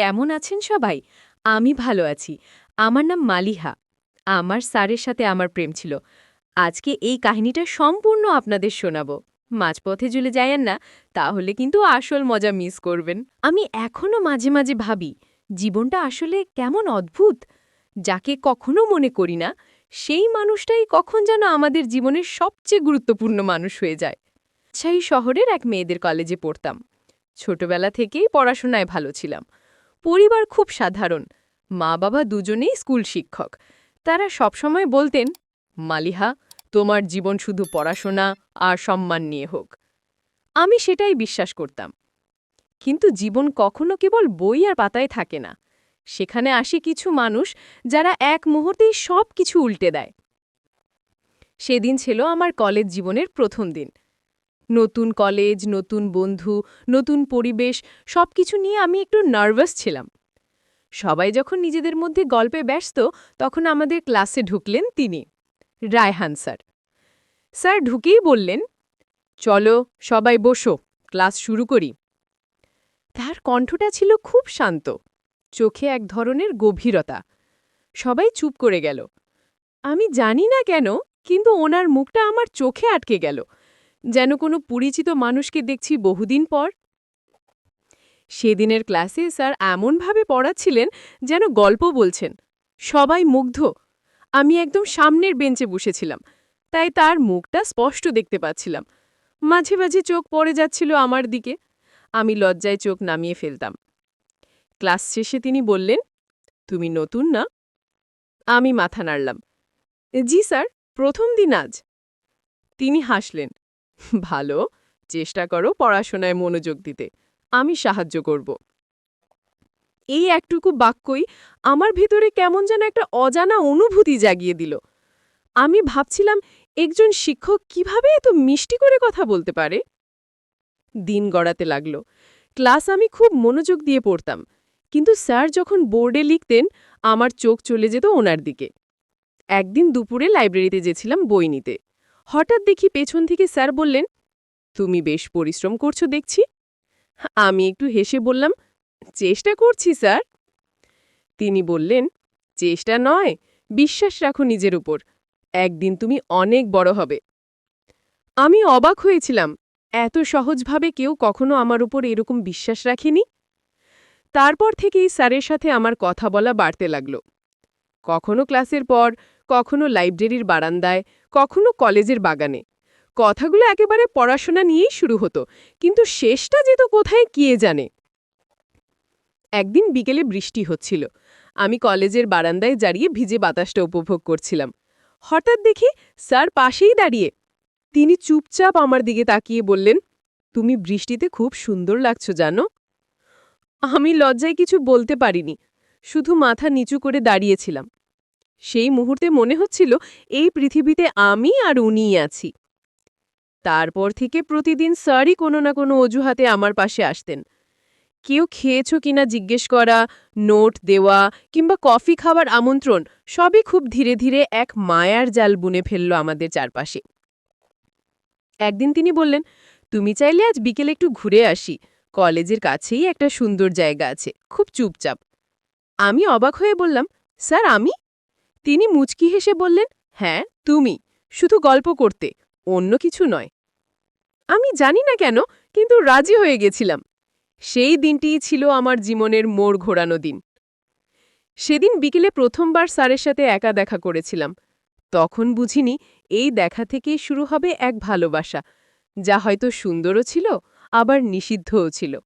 কেমন আছেন সবাই? আমি ভালো আছি। আমার নাম মালিহা। আমার স্যারের সাথে আমার প্রেম ছিল। আজকে এই কাহিনীটা সম্পূর্ণ আপনাদের শোনাবো। মাঝপথে জুলে যায়েন না, তাহলে কিন্তু আসল মজা মিস করবেন। আমি এখনও মাঝে মাঝে ভাবি, জীবনটা আসলে কেমন অদ্ভুত? যাকে কখনো মনে করি না, সেই মানুষটাই কখন যেন আমাদের জীবনের সবচেয়ে গুরুত্বপূর্ণ মানুষ হয়ে যায়। সেই শহরের এক মেয়েদের কলেজে পড়তাম। ছোটবেলা থেকেই পড়াশোনায় ভালো ছিলাম। পরিবার খুব সাধারণ। মা বাবা দুজনেই স্কুল শিক্ষক। তারা সবসময় বলতেন, মালিহা, তোমার জীবন শুধু পড়াশোনা আর সম্মান নিয়ে হোক। আমি সেটাই বিশ্বাস করতাম। কিন্তু জীবন কখনো কেবল বই আর পাতায় থাকে না। সেখানে আসে কিছু মানুষ যারা এক মুহূর্তেই সব কিছু উল্টে দেয়। সেদিন ছিল আমার কলেজ জীবনের প্রথম দিন। নতুন কলেজ নতুন বন্ধু, নতুন পরিবেশ, সবকিছু নিয়ে আমি একটু নার্ভাস ছিলাম। সবাই যখন নিজেদের মধ্যে গল্পে ব্যস্ত, তখন আমাদের ক্লাসে ঢুকলেন তিনি, রায়হান স্যার। স্যার ঢুকেই বললেন, চলো সবাই বসো ক্লাস শুরু করি। তার কণ্ঠটা ছিল খুব শান্ত, চোখে এক ধরনের গভীরতা। সবাই চুপ করে গেল। আমি জানি না কেন, কিন্তু ওনার মুখটা আমার চোখে আটকে গেল। যেন কোনো পরিচিত মানুষকে দেখছি বহুদিন পর। সেদিনের ক্লাসে স্যার এমনভাবে পড়াচ্ছিলেন যেন গল্প বলছেন। সবাই মুগ্ধ। আমি একদম সামনের বেঞ্চে বসেছিলাম। তাই তার মুখটা স্পষ্ট দেখতে পাচ্ছিলাম। মাঝে মাঝে চোখ পড়ে যাচ্ছিল আমার দিকে। আমি লজ্জায় চোখ নামিয়ে ফেলতাম। ক্লাস শেষে তিনি বললেন, তুমি নতুন না? আমি মাথা নাড়লাম। জি স্যার, প্রথম দিন আজ। তিনি হাসলেন। ভালো, চেষ্টা করো পড়াশোনায় মনোযোগ দিতে। আমি সাহায্য করব। এই একটুকু বাক্যই আমার ভেতরে কেমন যেন একটা অজানা অনুভূতি জাগিয়ে দিল। আমি ভাবছিলাম, একজন শিক্ষক কীভাবে এত মিষ্টি করে কথা বলতে পারে? দিন গড়াতে লাগল। ক্লাস আমি খুব মনোযোগ দিয়ে পড়তাম, কিন্তু স্যার যখন বোর্ডে লিখতেন, আমার চোখ চলে যেত ওনার দিকে। একদিন দুপুরে লাইব্রেরিতে যেছিলাম বই নিতে। হঠাৎ দেখি পেছন থেকে স্যার বললেন, তুমি বেশ পরিশ্রম করছ দেখছি। আমি একটু হেসে বললাম, চেষ্টা করছি, স্যার। তিনি বললেন, চেষ্টা নয়, বিশ্বাস রাখো নিজের উপর। একদিন তুমি অনেক বড় হবে। আমি অবাক হয়েছিলাম, এত সহজভাবে কেউ কখনো আমার উপর এরকম বিশ্বাস রাখেনি। তারপর থেকেই স্যারের সাথে আমার কথা বলা বাড়তে লাগল। কখনো ক্লাসের পর, কখনো লাইব্রেরির বারান্দায় কখনো কলেজের বাগানে। কথাগুলো একেবারে পড়াশোনা নিয়েই শুরু হতো, কিন্তু শেষটা যেত কোথায় কিয়ে জানে? একদিন বিকেলে বৃষ্টি হচ্ছিল। আমি কলেজের বারান্দায় দাঁড়িয়ে ভিজে বাতাসটা উপভোগ করছিলাম। হঠাৎ দেখি স্যার পাশেই দাঁড়িয়ে। তিনি চুপচাপ আমার দিকে তাকিয়ে বললেন, তুমি বৃষ্টিতে খুব সুন্দর লাগছো, জানো? আমি লজ্জায় কিছু বলতে পারিনি, শুধু মাথা নিচু করে দাঁড়িয়েছিলাম। সেই মুহূর্তে মনে হচ্ছিল এই পৃথিবীতে আমি আর উনিই আছি। তারপর থেকে প্রতিদিন স্যারই কোনো না কোনো অজুহাতে আমার পাশে আসতেন। কেউ খেয়েছ কিনা জিজ্ঞেস করা, নোট দেওয়া কিংবা কফি খাওয়ার আমন্ত্রণ সবই খুব ধীরে ধীরে এক মায়ার জাল বুনে ফেলল আমাদের চারপাশে। একদিন তিনি বললেন, তুমি চাইলে আজ বিকেলে একটু ঘুরে আসি। কলেজের কাছেই একটা সুন্দর জায়গা আছে, খুব চুপচাপ। আমি অবাক হয়ে বললাম, স্যার, আমি? তিনি মুচকি হেসে বললেন হ্যাঁ তুমি। শুধু গল্প করতে, অন্য কিছু নয়। আমি জানি না কেন, কিন্তু রাজি হয়ে গেছিলাম। সেই দিনটিই ছিল আমার জীবনের মোড় ঘোরানো দিন। সেদিন বিকেলে প্রথমবার স্যারের সাথে একা দেখা করেছিলাম। তখন বুঝিনি, এই দেখা থেকেই শুরু হবে এক ভালোবাসা। যা হয়তো সুন্দরও ছিল, আবার নিষিদ্ধও ছিল।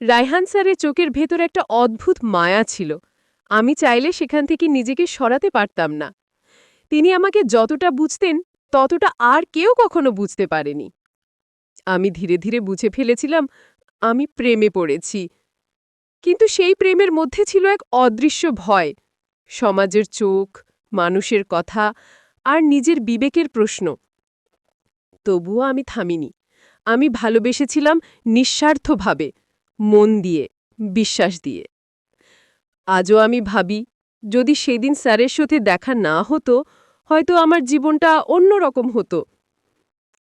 রায়হান স্যারের চোখের ভেতর একটা অদ্ভুত মায়া ছিল। আমি চাইলে সেখান থেকে নিজেকে সরাতে পারতাম না। তিনি আমাকে যতটা বুঝতেন, ততটা আর কেউ কখনো বুঝতে পারেনি। আমি ধীরে ধীরে বুঝে ফেলেছিলাম, আমি প্রেমে পড়েছি। কিন্তু সেই প্রেমের মধ্যে ছিল এক অদৃশ্য ভয়, সমাজের চোখ, মানুষের কথা আর নিজের বিবেকের প্রশ্ন। তবুও আমি থামিনি। আমি ভালোবেসেছিলাম নিঃস্বার্থভাবে, মন দিয়ে, বিশ্বাস দিয়ে। আজও আমি ভাবি, যদি সেদিন স্যারের সাথে দেখা না হতো, হয়তো আমার জীবনটা অন্যরকম হতো।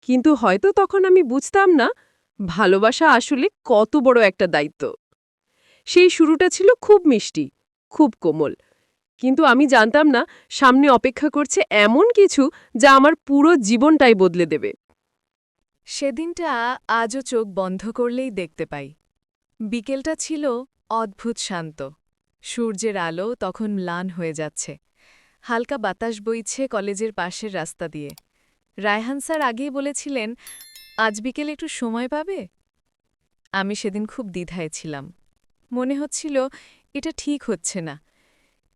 কিন্তু হয়তো তখন আমি বুঝতাম না, ভালোবাসা আসলে কত বড় একটা দায়িত্ব। সেই শুরুটা ছিল খুব মিষ্টি, খুব কোমল। কিন্তু আমি জানতাম না, সামনে অপেক্ষা করছে এমন কিছু যা আমার পুরো জীবনটাই বদলে দেবে। সেদিনটা আজও চোখ বন্ধ করলেই দেখতে পাই। বিকেলটা ছিল অদ্ভুত শান্ত। সূর্যের আলো তখন ম্লান হয়ে যাচ্ছে। হালকা বাতাস বইছে কলেজের পাশের রাস্তা দিয়ে। রায়হান স্যার আগেই বলেছিলেন, আজ বিকেলে একটু সময় পাবে? আমি সেদিন খুব দ্বিধায় ছিলাম। মনে হচ্ছিল, এটা ঠিক হচ্ছে না।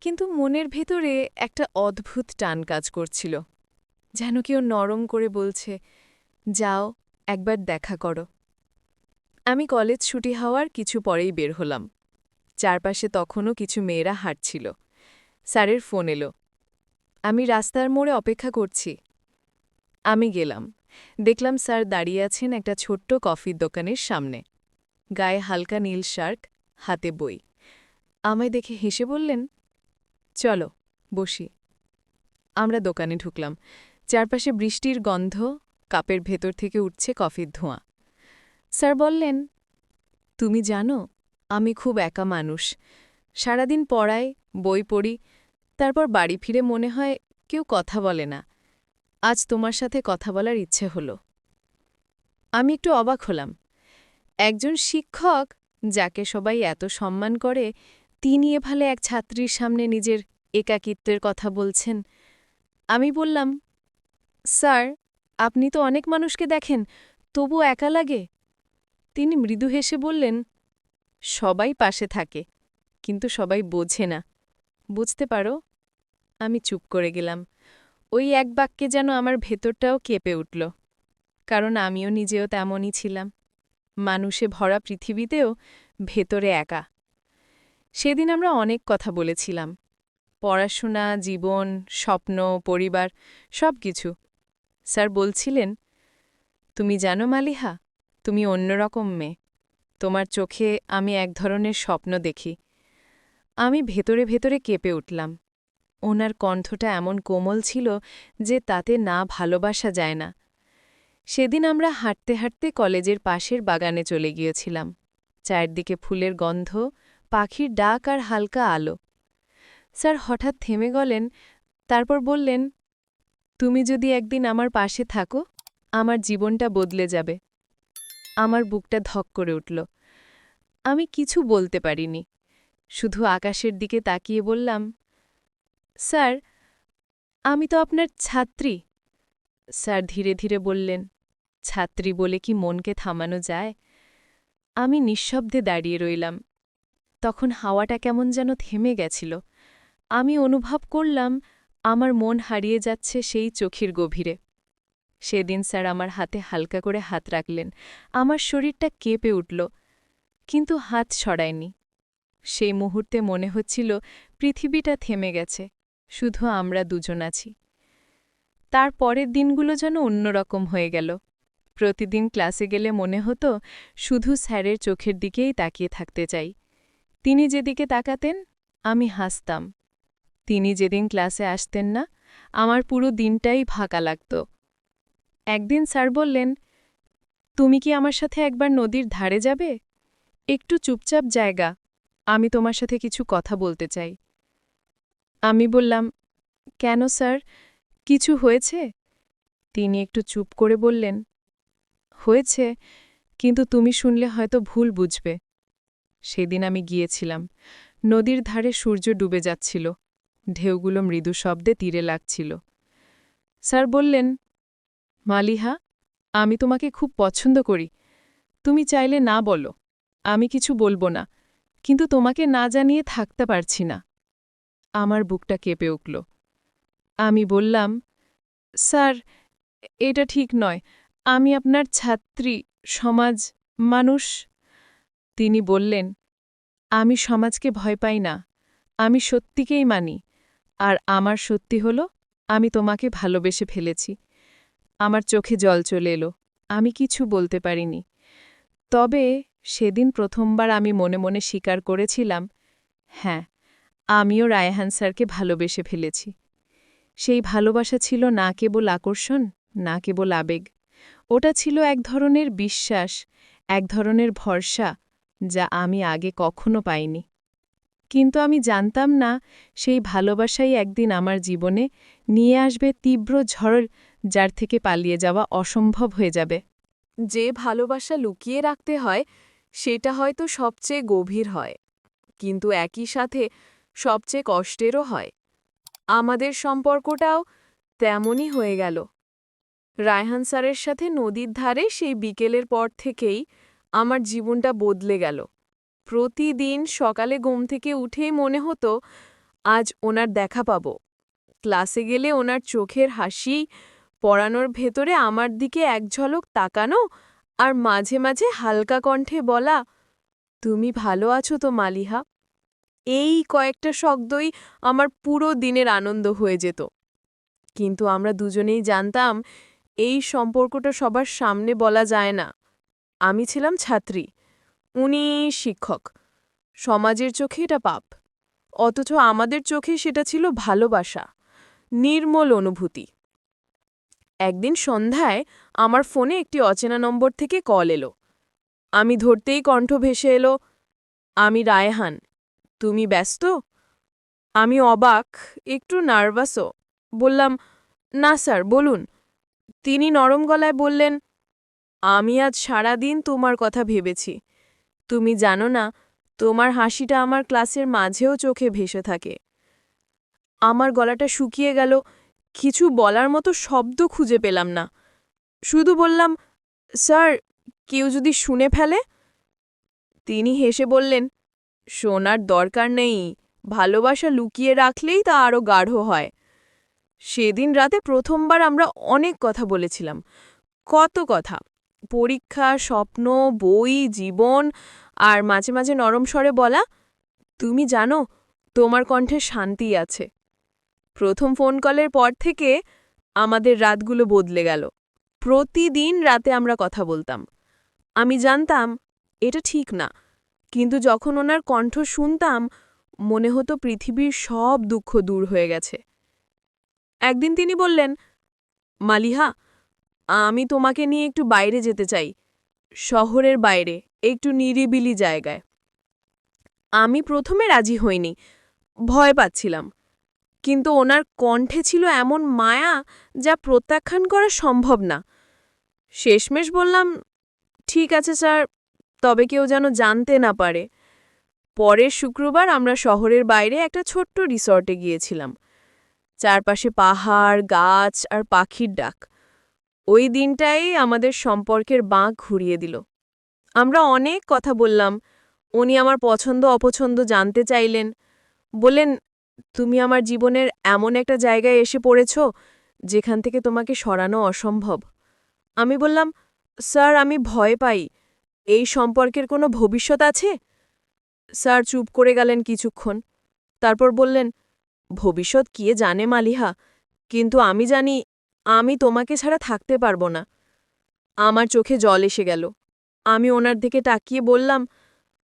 কিন্তু মনের ভেতরে একটা অদ্ভুত টান কাজ করছিল। যেন কেউ নরম করে বলছে, যাও, একবার দেখা করো। আমি কলেজ ছুটি হওয়ার কিছু পরেই বের হলাম। চারপাশে তখনও কিছু মেয়েরা হাঁটছিল। স্যারের ফোন এলো। আমি রাস্তার মোড়ে অপেক্ষা করছি। আমি গেলাম। দেখলাম স্যার দাঁড়িয়ে আছেন একটা ছোট্ট কফির দোকানের সামনে। গায়ে হালকা নীল শার্ক হাতে বই। আমায় দেখে হেসে বললেন, চলো, বসি। আমরা দোকানে ঢুকলাম। চারপাশে বৃষ্টির গন্ধ, কাপের ভেতর থেকে উঠছে কফির ধোঁয়া। স্যার বললেন, তুমি জানো আমি খুব একা মানুষ। সারাদিন পড়াই, বই পড়ি, তারপর বাড়ি ফিরে মনে হয় কেউ কথা বলে না। আজ তোমার সাথে কথা বলার ইচ্ছে হলো। আমি একটু অবাক হলাম। একজন শিক্ষক, যাকে সবাই এত সম্মান করে, তিনি এভাবে এক ছাত্রীর সামনে নিজের একাকিত্বের কথা বলছেন। আমি বললাম, স্যার, আপনি তো অনেক মানুষকে দেখেন তবু একা লাগে? তিনি মৃদু হেসে বললেন সবাই পাশে থাকে, কিন্তু সবাই বোঝে না। বুঝতে পারো? আমি চুপ করে গেলাম। ওই এক বাক্যে যেন আমার ভেতরটাও কেঁপে উঠল। কারণ আমিও নিজেও তেমনই ছিলাম। মানুষে ভরা পৃথিবীতেও ভেতরে একা। সেদিন আমরা অনেক কথা বলেছিলাম। পড়াশোনা, জীবন, স্বপ্ন, পরিবার সব কিছু স্যার বলছিলেন, তুমি জানো মালিহা, তুমি অন্যরকম মেয়ে। তোমার চোখে আমি এক ধরনের স্বপ্ন দেখি। আমি ভেতরে ভেতরে কেঁপে উঠলাম। ওনার কণ্ঠটা এমন কোমল ছিল যে তাতে না ভালোবাসা যায় না। সেদিন আমরা হাঁটতে হাঁটতে কলেজের পাশের বাগানে চলে গিয়েছিলাম। চারদিকে ফুলের গন্ধ, পাখির ডাক আর হালকা আলো। স্যার হঠাৎ থেমে গেলেন, তারপর বললেন, তুমি যদি একদিন আমার পাশে থাকো, আমার জীবনটা বদলে যাবে। আমার বুকটা ধক করে উঠল। আমি কিছু বলতে পারিনি। শুধু আকাশের দিকে তাকিয়ে বললাম, স্যার, আমি তো আপনার ছাত্রী। স্যার ধীরে ধীরে বললেন, ছাত্রী বলে কি মনকে থামানো যায়? আমি নিঃশব্দে দাঁড়িয়ে রইলাম। তখন হাওয়াটা কেমন যেন থেমে গেছিল। আমি অনুভব করলাম, আমার মন হারিয়ে যাচ্ছে সেই চোখের গভীরে। সেদিন স্যার আমার হাতে হালকা করে হাত রাখলেন। আমার শরীরটা কেঁপে উঠল, কিন্তু হাত সরায়নি। সেই মুহূর্তে মনে হচ্ছিল পৃথিবীটা থেমে গেছে, শুধু আমরা দুজন আছি। তার পরের দিনগুলো যেন অন্যরকম হয়ে গেল। প্রতিদিন ক্লাসে গেলে মনে হতো শুধু স্যারের চোখের দিকেই তাকিয়ে থাকতে চাই। তিনি যেদিকে তাকাতেন, আমি হাসতাম। তিনি যেদিন ক্লাসে আসতেন না, আমার পুরো দিনটাই ফাঁকা লাগত। একদিন স্যার বললেন, তুমি কি আমার সাথে একবার নদীর ধারে যাবে? একটু চুপচাপ জায়গা। আমি তোমার সাথে কিছু কথা বলতে চাই। আমি বললাম, কেন স্যার? কিছু হয়েছে? তিনি একটু চুপ করে বললেন, হয়েছে, কিন্তু তুমি শুনলে হয়তো ভুল বুঝবে। সেদিন আমি গিয়েছিলাম। নদীর ধারে সূর্য ডুবে যাচ্ছিল। ঢেউগুলো মৃদু শব্দে তীরে লাগছিল। স্যার বললেন মালিহা, আমি তোমাকে খুব পছন্দ করি। তুমি চাইলে না বলো। আমি কিছু বলব না, কিন্তু তোমাকে না জানিয়ে থাকতে পারছি না। আমার বুকটা কেঁপে উঠল। আমি বললাম, স্যার, এটা ঠিক নয়। আমি আপনার ছাত্রী, সমাজ মানুষ। তিনি বললেন, আমি সমাজকে ভয় পাই না। আমি সত্যিকেই মানি। আর আমার সত্যি হল, আমি তোমাকে ভালোবেসে ফেলেছি। আমার চোখে জল চলে এলো। আমি কিছু বলতে পারিনি। তবে সেদিন প্রথমবার আমি মনে মনে স্বীকার করেছিলাম হ্যাঁ আমিও রায়হান স্যারকে ভালোবেসে ফেলেছি। সেই ভালোবাসা ছিল না কেবল আকর্ষণ, না কেবল আবেগ। ওটা ছিল এক ধরনের বিশ্বাস, এক ধরনের ভরসা, যা আমি আগে কখনো পাইনি। কিন্তু আমি জানতাম না, সেই ভালোবাসাই একদিন আমার জীবনে নিয়ে আসবে তীব্র ঝড় যার থেকে পালিয়ে যাওয়া অসম্ভব হয়ে যাবে। যে ভালোবাসা লুকিয়ে রাখতে হয়, সেটা হয়তো সবচেয়ে গভীর হয়, কিন্তু একই সাথে সবচেয়ে কষ্টেরও হয়। আমাদের সম্পর্কটাও তেমনই হয়ে গেল। রায়হান স্যারের সাথে নদীর ধারে সেই বিকেলের পর থেকেই আমার জীবনটা বদলে গেল। প্রতিদিন সকালে ঘুম থেকে উঠেই মনে হতো, আজ ওনার দেখা পাব। ক্লাসে গেলে ওনার চোখের হাসি পড়ানোর ভেতরে আমার দিকে এক ঝলক তাকানো আর মাঝে মাঝে হালকা কণ্ঠে বলা, তুমি ভালো আছো তো মালিহা? এই কয়েকটা শব্দই আমার পুরো দিনের আনন্দ হয়ে যেত। কিন্তু আমরা দুজনেই জানতাম, এই সম্পর্কটা সবার সামনে বলা যায় না। আমি ছিলাম ছাত্রী, উনি শিক্ষক। সমাজের চোখে এটা পাপ। অথচ আমাদের চোখে সেটা ছিল ভালোবাসা, নির্মল অনুভূতি। একদিন সন্ধ্যায় আমার ফোনে একটি অচেনা নম্বর থেকে কল এলো। আমি ধরতেই কণ্ঠ ভেসে এলো, আমি রায়হান, তুমি ব্যস্ত? আমি অবাক, একটু নার্ভাসও। বললাম, না স্যার, বলুন। তিনি নরম গলায় বললেন, আমি আজ সারা দিন তোমার কথা ভেবেছি। তুমি জানো না, তোমার হাসিটা আমার ক্লাসের মাঝেও চোখে ভেসে থাকে। আমার গলাটা শুকিয়ে গেল কিছু বলার মতো শব্দ খুঁজে পেলাম না। শুধু বললাম, স্যার, কেউ যদি শুনে ফেলে? তিনি হেসে বললেন, শোনার দরকার নেই, ভালোবাসা লুকিয়ে রাখলেই তা আরও গাঢ় হয়। সেদিন রাতে প্রথমবার আমরা অনেক কথা বলেছিলাম। কত কথা, পরীক্ষা, স্বপ্ন, বই, জীবন, আর মাঝে মাঝে নরম স্বরে বলা, তুমি জানো, তোমার কণ্ঠে শান্তি আছে। প্রথম ফোন কলের পর থেকে আমাদের রাতগুলো বদলে গেল। প্রতিদিন রাতে আমরা কথা বলতাম। আমি জানতাম, এটা ঠিক না। কিন্তু যখন ওনার কণ্ঠ শুনতাম, মনে হতো পৃথিবীর সব দুঃখ দূর হয়ে গেছে। একদিন তিনি বললেন, মালিহা, আমি তোমাকে নিয়ে একটু বাইরে যেতে চাই। শহরের বাইরে, একটু নিরিবিলি জায়গায়। আমি প্রথমে রাজি হইনি। ভয় পাচ্ছিলাম। কিন্তু ওনার কণ্ঠে ছিল এমন মায়া যা প্রত্যাখ্যান করা সম্ভব না। শেষমেশ বললাম, ঠিক আছে স্যার, তবে কেউ যেন জানতে না পারে। পরের শুক্রবার আমরা শহরের বাইরে একটা ছোট্ট রিসর্টে গিয়েছিলাম। চারপাশে পাহাড়, গাছ আর পাখির ডাক। ওই দিনটাই আমাদের সম্পর্কের বাঁক ঘুরিয়ে দিল। আমরা অনেক কথা বললাম। উনি আমার পছন্দ অপছন্দ জানতে চাইলেন। বললেন তুমি আমার জীবনের এমন একটা জায়গায় এসে পড়েছ যেখান থেকে তোমাকে সরানো অসম্ভব। আমি বললাম, স্যার, আমি ভয় পাই। এই সম্পর্কের কোনো ভবিষ্যৎ আছে? স্যার চুপ করে গেলেন কিছুক্ষণ। তারপর বললেন, ভবিষ্যৎ কে জানে মালিহা, কিন্তু আমি জানি আমি তোমাকে ছাড়া থাকতে পারব না। আমার চোখে জল এসে গেল। আমি ওনার দিকে তাকিয়ে বললাম,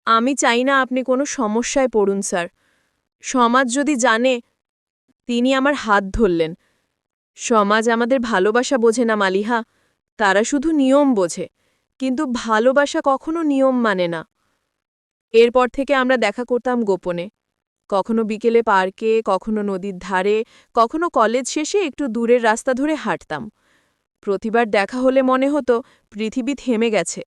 আমি চাই না আপনি কোনো সমস্যায় পড়ুন, স্যার। সমাজ যদি জানে, তিনি আমার হাত ধরলেন। সমাজ আমাদের ভালোবাসা বোঝে না মালিহা, তারা শুধু নিয়ম বোঝে, কিন্তু ভালোবাসা কখনো নিয়ম মানে না। এরপর থেকে আমরা দেখা করতাম গোপনে। কখনো বিকেলে পার্কে, কখনো নদীর ধারে, কখনো কলেজ শেষে একটু দূরের রাস্তা ধরে হাঁটতাম। প্রতিবার দেখা হলে মনে হতো, পৃথিবী থেমে গেছে।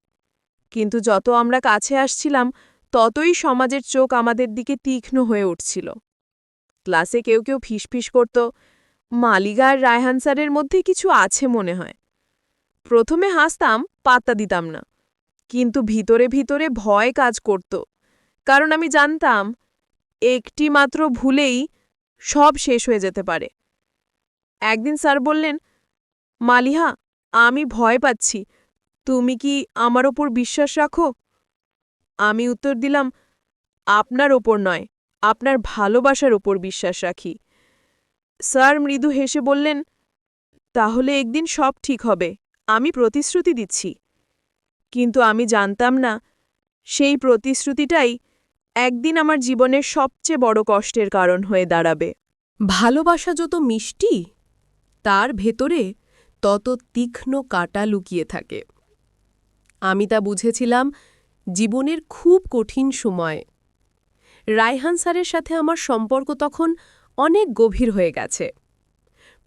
কিন্তু যত আমরা কাছে আসছিলাম ততই সমাজের চোখ আমাদের দিকে তীক্ষ্ণ হয়ে উঠছিল। ক্লাসে কেউ কেউ ফিসফিস করত, মালিগা আর রায়হান স্যারের মধ্যে কিছু আছে মনে হয়। প্রথমে হাসতাম, পাত্তা দিতাম না। কিন্তু ভিতরে ভিতরে ভয় কাজ করত। কারণ আমি জানতাম, একটি মাত্র ভুলেই সব শেষ হয়ে যেতে পারে। একদিন স্যার বললেন, মালিহা, আমি ভয় পাচ্ছি। তুমি কি আমার ওপর বিশ্বাস রাখো? আমি উত্তর দিলাম, আপনার ওপর নয়, আপনার ভালোবাসার ওপর বিশ্বাস রাখি। স্যার মৃদু হেসে বললেন, তাহলে একদিন সব ঠিক হবে, আমি প্রতিশ্রুতি দিচ্ছি। কিন্তু আমি জানতাম না, সেই প্রতিশ্রুতিটাই একদিন আমার জীবনের সবচেয়ে বড় কষ্টের কারণ হয়ে দাঁড়াবে। ভালোবাসা যত মিষ্টি, তার ভেতরে তত তীক্ষ্ণ কাটা লুকিয়ে থাকে। আমি তা বুঝেছিলাম জীবনের খুব কঠিন সময়। রায়হান স্যারের সাথে আমার সম্পর্ক তখন অনেক গভীর হয়ে গেছে।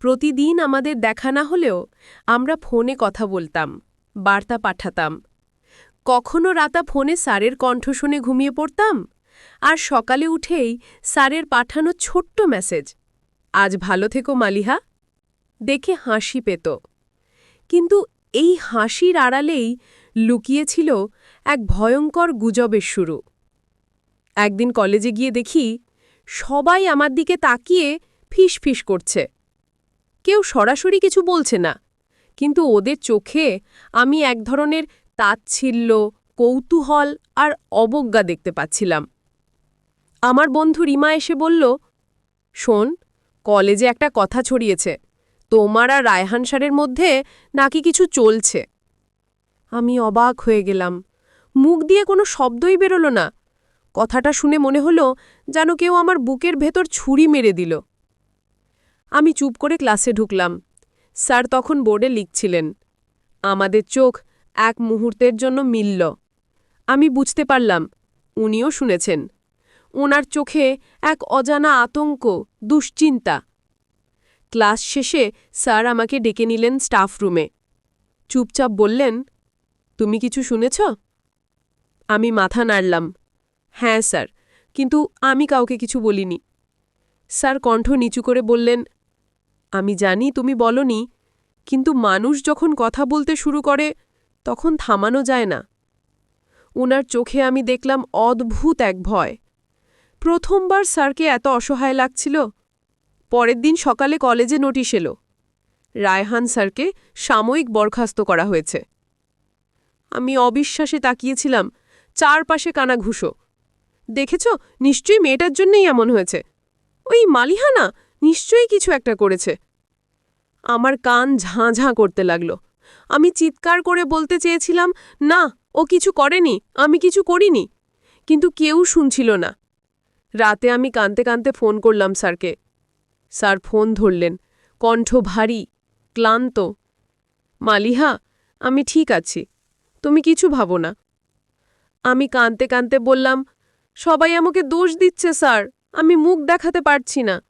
প্রতিদিন আমাদের দেখা না হলেও আমরা ফোনে কথা বলতাম, বার্তা পাঠাতাম। কখনো রাতা ফোনে স্যারের কণ্ঠ শুনে ঘুমিয়ে পড়তাম, আর সকালে উঠেই স্যারের পাঠানো ছোট্ট মেসেজ, আজ ভালো থেকো মালিহা। দেখে হাসি পেত। কিন্তু এই হাসির আড়ালেই লুকিয়েছিল এক ভয়ঙ্কর গুজবের শুরু। একদিন কলেজে গিয়ে দেখি, সবাই আমার দিকে তাকিয়ে ফিস ফিস করছে। কেউ সরাসরি কিছু বলছে না, কিন্তু ওদের চোখে আমি এক ধরনের তাচ্ছিল্য, কৌতূহল আর অবজ্ঞা দেখতে পাচ্ছিলাম। আমার বন্ধু রিমা এসে বলল, শোন, কলেজে একটা কথা ছড়িয়েছে, তোমার আর রায়হান সারের মধ্যে নাকি কিছু চলছে? আমি অবাক হয়ে গেলাম। মুখ দিয়ে কোনো শব্দই বেরোল না। কথাটা শুনে মনে হলো যেন কেউ আমার বুকের ভেতর ছুরি মেরে দিল। আমি চুপ করে ক্লাসে ঢুকলাম। স্যার তখন বোর্ডে লিখছিলেন, আমাদের চোখ এক মুহূর্তের জন্য মিলল। আমি বুঝতে পারলাম, উনিও শুনেছেন, ওনার চোখে এক অজানা আতঙ্ক, দুশ্চিন্তা। ক্লাস শেষে স্যার আমাকে ডেকে নিলেন স্টাফ রুমে। চুপচাপ বললেন, তুমি কিছু শুনেছ? আমি মাথা নাড়লাম। হ্যাঁ স্যার, কিন্তু আমি কাউকে কিছু বলিনি। স্যার কণ্ঠ নিচু করে বললেন, আমি জানি তুমি বলনি, কিন্তু মানুষ যখন কথা বলতে শুরু করে, তখন থামানো যায় না। ওনার চোখে আমি দেখলাম অদ্ভুত এক ভয়। প্রথমবার স্যারকে এত অসহায় লাগছিল, পরের দিন সকালে কলেজে নোটিশ এলো। রায়হান স্যারকে সাময়িক বরখাস্ত করা হয়েছে। আমি অবিশ্বাসে তাকিয়েছিলাম চারপাশে কানা ঘুষো। দেখেছ? নিশ্চয়ই মেয়েটার জন্যই এমন হয়েছে। ওই মালিহা না নিশ্চয়ই কিছু একটা করেছে। আমার কান ঝাঁ ঝাঁ করতে লাগল। আমি চিৎকার করে বলতে চেয়েছিলাম, না, ও কিছু করেনি, আমি কিছু করিনি। কিন্তু কেউ শুনছিল না। রাতে আমি কানতে কানতে ফোন করলাম স্যারকে। স্যার ফোন ধরলেন। কণ্ঠ ভারী, ক্লান্ত। মালিহা, আমি ঠিক আছি। তুমি কিছু ভাবো না। আমি কানতে কানতে বললাম, সবাই আমাকে দোষ দিচ্ছে, স্যার। আমি মুখ দেখাতে পারছি না।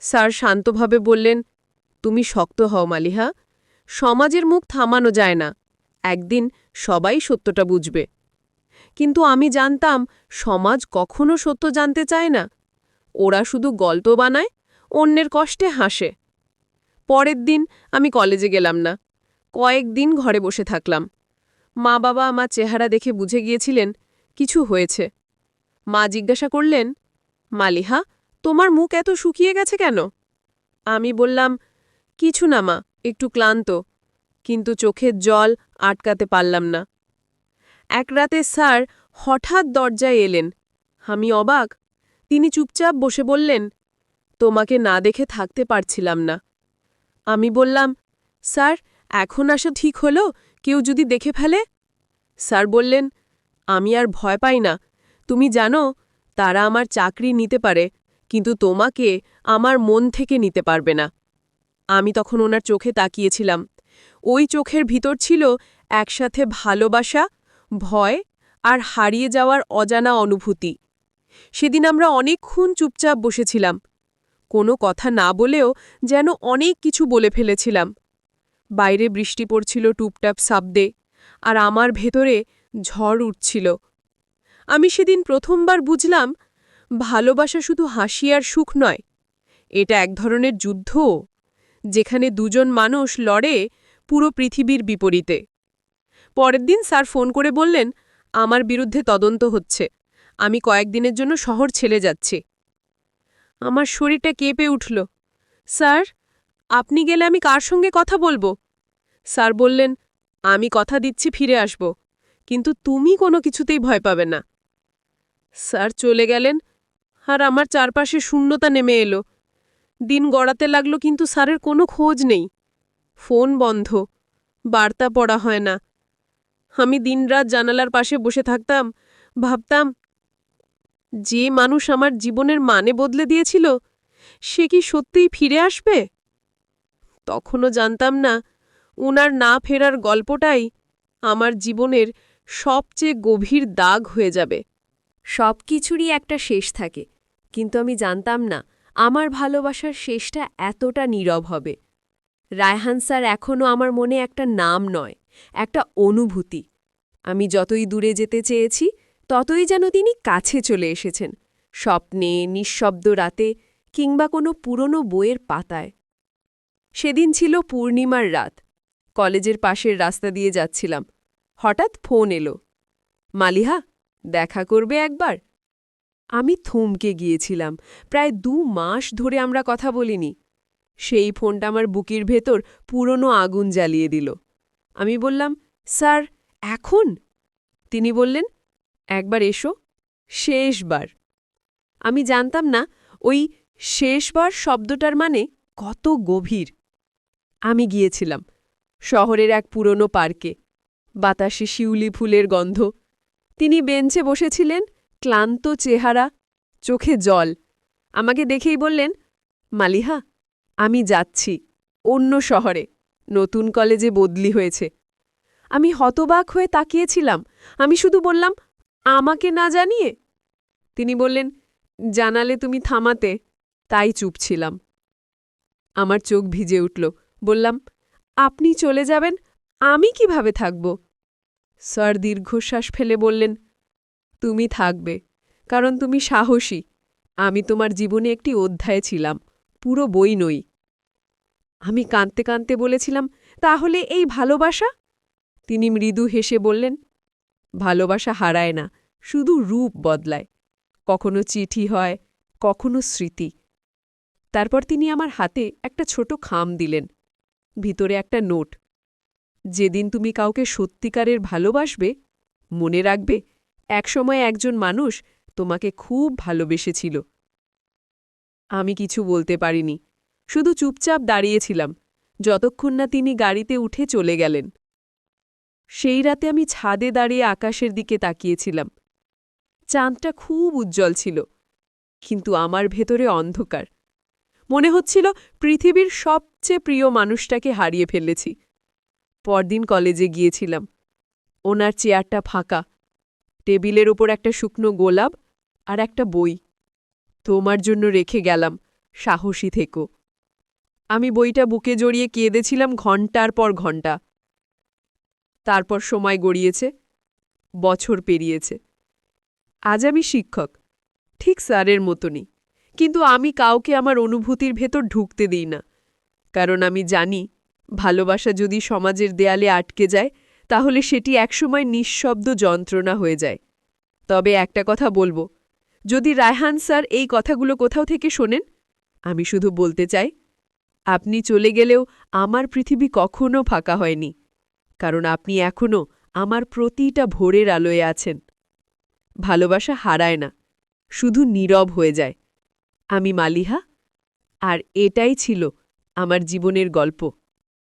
স্যার শান্তভাবে বললেন, তুমি শক্ত হও মালিহা। সমাজের মুখ থামানো যায় না। একদিন সবাই সত্যটা বুঝবে। কিন্তু আমি জানতাম, সমাজ কখনো সত্য জানতে চায় না। ওরা শুধু গল্প বানায়, অন্যের কষ্টে হাসে। পরের দিন আমি কলেজে গেলাম না। কয়েকদিন ঘরে বসে থাকলাম। মা বাবা আমার চেহারা দেখে বুঝে গিয়েছিলেন, কিছু হয়েছে। মা জিজ্ঞাসা করলেন, মালিহা, তোমার মুখ এত শুকিয়ে গেছে কেন? আমি বললাম, কিছু না মা, একটু ক্লান্ত। কিন্তু চোখের জল আটকাতে পারলাম না। এক রাতে স্যার হঠাৎ দরজায় এলেন। আমি অবাক। তিনি চুপচাপ বসে বললেন, তোমাকে না দেখে থাকতে পারছিলাম না। আমি বললাম, স্যার, এখন আসা ঠিক হলো? কেউ যদি দেখে ফেলে? স্যার বললেন, আমি আর ভয় পাই না। তুমি জানো, তারা আমার চাকরি নিতে পারে, কিন্তু তোমাকে আমার মন থেকে নিতে পারবে না। আমি তখন ওনার চোখে তাকিয়েছিলাম। ওই চোখের ভিতর ছিল একসাথে ভালোবাসা, ভয় আর হারিয়ে যাওয়ার অজানা অনুভূতি। সেদিন আমরা অনেকক্ষণ চুপচাপ বসেছিলাম। কোনো কথা না বলেও যেন অনেক কিছু বলে ফেলেছিলাম। বাইরে বৃষ্টি পড়ছিল টুপটাপ শব্দে আর আমার ভেতরে ঝড় উঠছিল। আমি সেদিন প্রথমবার বুঝলাম, ভালোবাসা শুধু হাসি আর সুখ নয়, এটা এক ধরনের যুদ্ধও, যেখানে দুজন মানুষ লড়ে পুরো পৃথিবীর বিপরীতে। পরের দিন স্যার ফোন করে বললেন, আমার বিরুদ্ধে তদন্ত হচ্ছে, আমি কয়েকদিনের জন্য শহর ছেড়ে যাচ্ছি। আমার শরীরটা কেঁপে উঠল। স্যার আপনি গেলে আমি কার সঙ্গে কথা বলব? স্যার বললেন, আমি কথা দিচ্ছি, ফিরে আসব। কিন্তু তুমি কোনো কিছুতেই ভয় পাবে না। স্যার চলে গেলেন, আর আমার চারপাশে শূন্যতা নেমে এলো। দিন গড়াতে লাগল, কিন্তু স্যারের কোনো খোঁজ নেই। ফোন বন্ধ, বার্তা পড়া হয় না। আমি দিনরাত জানালার পাশে বসে থাকতাম, ভাবতাম, যে মানুষ আমার জীবনের মানে বদলে দিয়েছিল, সে কি সত্যিই ফিরে আসবে? তখনও জানতাম না উনার না ফেরার গল্পটাই আমার জীবনের সবচেয়ে গভীর দাগ হয়ে যাবে। সব কিছুরই একটা শেষ থাকে, কিন্তু আমি জানতাম না আমার ভালোবাসার শেষটা এতটা নীরব হবে। রায়হান স্যার এখনও আমার মনে একটা নাম নয়, একটা অনুভূতি। আমি যতই দূরে যেতে চেয়েছি, ততই যেন তিনি কাছে চলে এসেছেন, স্বপ্নে, নিঃশব্দ রাতে কিংবা কোনো পুরনো বইয়ের পাতায়। সেদিন ছিল পূর্ণিমার রাত। কলেজের পাশের রাস্তা দিয়ে যাচ্ছিলাম। হঠাৎ ফোন এলো। মালিহা, দেখা করবে একবার? আমি থমকে গিয়েছিলাম। প্রায় দু মাস ধরে আমরা কথা বলিনি। সেই ফোনটা আমার বুকির ভেতর পুরনো আগুন জ্বালিয়ে দিল। আমি বললাম, স্যার, এখন? তিনি বললেন, একবার এসো, শেষবার। আমি জানতাম না, ওই শেষবার শব্দটার মানে কত গভীর। আমি গিয়েছিলাম, শহরের এক পুরনো পার্কে। বাতাসে শিউলি ফুলের গন্ধ। তিনি বেঞ্চে বসেছিলেন, ক্লান্ত চেহারা, চোখে জল। আমাকে দেখেই বললেন, মালিহা, আমি যাচ্ছি, অন্য শহরে। নতুন কলেজে বদলি হয়েছে। আমি হতবাক হয়ে তাকিয়েছিলাম। আমি শুধু বললাম, আমাকে না জানিয়ে? তিনি বললেন, জানালে তুমি থামাতে। তাই চুপ ছিলাম। আমার চোখ ভিজে উঠল। বললাম, আপনি চলে যাবেন, আমি কীভাবে থাকব? স্যার দীর্ঘশ্বাস ফেলে বললেন, তুমি থাকবে, কারণ তুমি সাহসী। আমি তোমার জীবনে একটি অধ্যায় ছিলাম, পুরো বই নই। আমি কাঁদতে কাঁদতে বলেছিলাম, তাহলে এই ভালোবাসা? তিনি মৃদু হেসে বললেন, ভালোবাসা হারায় না, শুধু রূপ বদলায়। কখনো চিঠি হয়, কখনো স্মৃতি। তারপর তিনি আমার হাতে একটা ছোট খাম দিলেন। ভিতরে একটা নোট। যেদিন তুমি কাউকে সত্যিকারের ভালোবাসবে, মনে রাখবে একসময় একজন মানুষ তোমাকে খুব ভালোবেসেছিল। আমি কিছু বলতে পারিনি, শুধু চুপচাপ দাঁড়িয়েছিলাম, যতক্ষণ না তিনি গাড়িতে উঠে চলে গেলেন। সেই রাতে আমি ছাদে দাঁড়িয়ে আকাশের দিকে তাকিয়েছিলাম। চাঁদটা খুব উজ্জ্বল ছিল, কিন্তু আমার ভেতরে অন্ধকার। মনে হচ্ছিল পৃথিবীর সবচেয়ে প্রিয় মানুষটাকে হারিয়ে ফেলেছি। পরদিন কলেজে গিয়েছিলাম। ওনার চেয়ারটা ফাঁকা। টেবিলের ওপর একটা শুকনো গোলাপ আর একটা বই। তোমার জন্য রেখে গেলাম, সাহসী থেকো। আমি বইটা বুকে জড়িয়ে কেঁদেছিলাম ঘণ্টার পর ঘণ্টা তারপর সময় গড়িয়েছে, বছর পেরিয়েছে। আজ আমি শিক্ষক, ঠিক স্যারের মতনই। কিন্তু আমি কাউকে আমার অনুভূতির ভেতর ঢুকতে দিই না। কারণ আমি জানি, ভালোবাসা যদি সমাজের দেয়ালে আটকে যায়, তাহলে সেটি একসময় নিঃশব্দ যন্ত্রণা হয়ে যায়। তবে একটা কথা বলব, যদি রায়হান স্যার এই কথাগুলো কোথাও থেকে শোনেন, আমি শুধু বলতে চাই, আপনি চলে গেলেও আমার পৃথিবী কখনো ফাঁকা হয়নি, কারণ আপনি এখনও আমার প্রতিটা ভোরের আলোয় আছেন। ভালোবাসা হারায় না, শুধু নীরব হয়ে যায়। আমি মালিহা, আর এটাই ছিল আমার জীবনের গল্প।